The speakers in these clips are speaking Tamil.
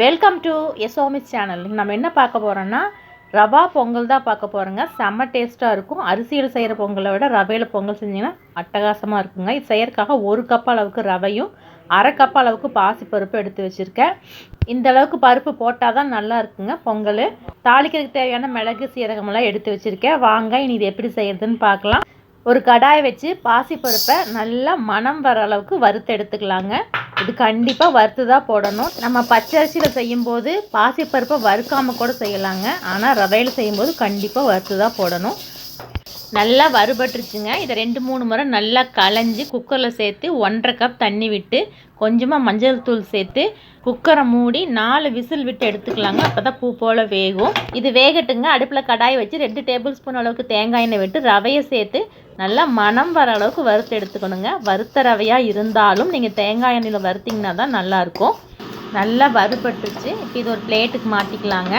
வெல்கம் டு எஸ்ஓமிஸ் சேனல் நம்ம என்ன பார்க்க போகிறோன்னா ரவா பொங்கல் தான் பார்க்க போகிறோங்க செம்ம டேஸ்ட்டாக இருக்கும். அரிசியில் செய்கிற பொங்கலை விட ரவையில் பொங்கல் செஞ்சிங்கன்னா அட்டகாசமாக இருக்குங்க. இது செய்யறதுக்காக ஒரு கப் அளவுக்கு ரவையும் அரை கப் அளவுக்கு பாசிப்பருப்பு எடுத்து வச்சுருக்கேன். இந்த அளவுக்கு பருப்பு போட்டால் தான் நல்லா இருக்குங்க பொங்கல். தாளிக்கிறதுக்கு தேவையான மிளகு சீரகமெல்லாம் எடுத்து வச்சுருக்கேன். வாங்க இனி இது எப்படி செய்யறதுன்னு பார்க்கலாம். ஒரு கடாயை வச்சு பாசிப்பருப்பை நல்லா மனம் வர அளவுக்கு வறுத்து எடுத்துக்கலாங்க. இது கண்டிப்பாக வறுத்து தான் போடணும். நம்ம பச்சரிசியில் செய்யும்போது பாசிப்பருப்பை வறுக்காமல் கூட செய்யலாங்க. ஆனால் ரவையில் செய்யும்போது கண்டிப்பாக வறுத்து தான் போடணும். நல்லா வறுபட்டுருச்சுங்க. இதை ரெண்டு மூணு முறை நல்லா களைஞ்சி குக்கரில் சேர்த்து ஒன்றரை கப் தண்ணி விட்டு கொஞ்சமாக மஞ்சள் தூள் சேர்த்து குக்கரை மூடி நாலு விசில் விட்டு எடுத்துக்கலாங்க. அப்போ தான் பூ போல் வேகும். இது வேகட்டுங்க. அடுப்பில் கடாய் வச்சு ரெண்டு டேபிள் ஸ்பூன் அளவுக்கு தேங்காய் எண்ணெய் விட்டு ரவையை சேர்த்து நல்லா மணம் வர அளவுக்கு வறுத்து எடுத்துக்கணுங்க. வறுத்த ரவையாக இருந்தாலும் நீங்கள் தேங்காய் எண்ணெயில் வறுத்திங்கன்னா தான் நல்லாயிருக்கும் நல்லா வறுபட்டுருச்சு. இப்போ இது ஒரு பிளேட்டுக்கு மாற்றிக்கலாங்க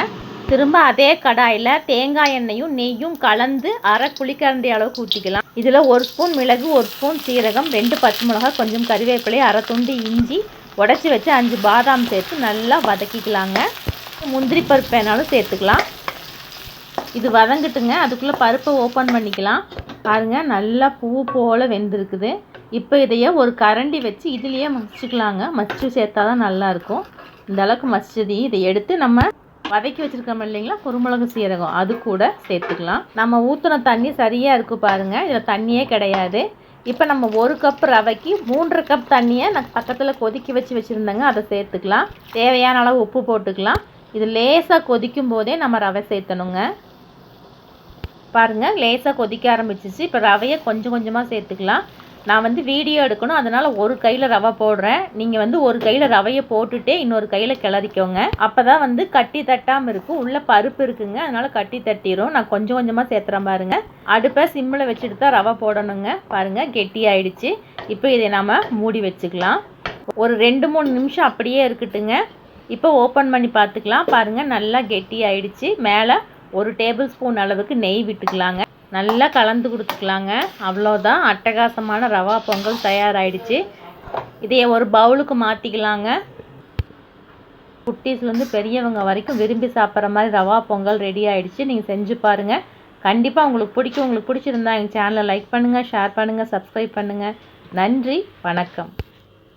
திரும்ப அதே கடாயில் தேங்காய் எண்ணெயும் நெய்யும் கலந்து அரை குழிக்கரண்டி அளவுக்கு ஊற்றிக்கலாம் இதில் ஒரு ஸ்பூன் மிளகு ஒரு ஸ்பூன் சீரகம் ரெண்டு பச்சை மிளகாய் கொஞ்சம் கறிவேப்பிலை அரை துண்டு இஞ்சி உடச்சி வச்சு அஞ்சு பாதாம் சேர்த்து நல்லா வதக்கிக்கலாங்க. முந்திரி பருப்பு வேணாலும் சேர்த்துக்கலாம். இது வதங்கிட்டுங்க. அதுக்குள்ளே பருப்பை ஓப்பன் பண்ணிக்கலாம். பாருங்கள் நல்லா பூ போல் வெந்திருக்குது. இப்போ இதையே ஒரு கரண்டி வச்சு இதுலேயே மசிச்சுக்கலாங்க. மசிச்சு சேர்த்தா தான் நல்லாயிருக்கும் இந்த அளவுக்கு மசிச்சதி இதை எடுத்து நம்ம வதக்கி வச்சுருக்கோம் இல்லைங்களா? குருமிளகு சீரகம். அது கூட சேர்த்துக்கலாம். நம்ம ஊற்றின தண்ணி சரியாக இருக்குது பாருங்கள் இதில் தண்ணியே கிடையாது. இப்போ நம்ம ஒரு கப் ரவைக்கு மூன்றரை கப் தண்ணியை நான் பக்கத்தில் கொதிக்க வச்சு வச்சுருந்தேங்க. அதை சேர்த்துக்கலாம். தேவையான அளவு உப்பு போட்டுக்கலாம். இது லேசாக கொதிக்கும் போதே நம்ம ரவை சேர்த்தணுங்க. பாருங்கள் லேசாக கொதிக்க ஆரம்பிச்சிச்சு. இப்போ ரவையை கொஞ்சம் கொஞ்சமாக சேர்த்துக்கலாம். நான் வந்து வீடியோ எடுக்கணும். அதனால் ஒரு கையில் ரவை போடுறேன். நீங்கள் வந்து ஒரு கையில் ரவையை போட்டுட்டே இன்னொரு கையில் கிளறிக்கோங்க. அப்போ தான் வந்து கட்டி தட்டாமல் இருக்கும். உள்ளே பருப்பு இருக்குங்க. அதனால் கட்டி தட்டிடும் நான் கொஞ்சம் கொஞ்சமாக சேர்த்துறேன் பாருங்கள் அடுப்பை சிம்மில் வச்சுட்டு தான் ரவை போடணுங்க. பாருங்கள் கெட்டி ஆயிடுச்சு இப்போ இதை நம்ம மூடி வச்சுக்கலாம். ஒரு ரெண்டு மூணு நிமிஷம் அப்படியே இருக்கட்டுங்க. இப்போ ஓப்பன் பண்ணி பார்த்துக்கலாம். பாருங்கள் நல்லா கெட்டி ஆயிடுச்சு மேலே ஒரு டேபிள் ஸ்பூன் அளவுக்கு நெய் விட்டுக்கலாங்க. நல்லா கலந்து கொடுத்துக்கலாங்க. அவ்வளோதான் அட்டகாசமான ரவா பொங்கல் தயாராகிடுச்சு இதையே ஒரு பவுலுக்கு மாற்றிக்கலாங்க குட்டீஸ்லேருந்து பெரியவங்க வரைக்கும் விரும்பி சாப்பிட்ற மாதிரி ரவா பொங்கல் ரெடி ஆகிடுச்சு நீங்கள் செஞ்சு பாருங்கள் கண்டிப்பாக உங்களுக்கு பிடிக்கும். உங்களுக்கு பிடிச்சிருந்தா எங்கள் சேனலை லைக் பண்ணுங்கள் ஷேர் பண்ணுங்கள் சப்ஸ்கிரைப் பண்ணுங்கள் நன்றி. வணக்கம்.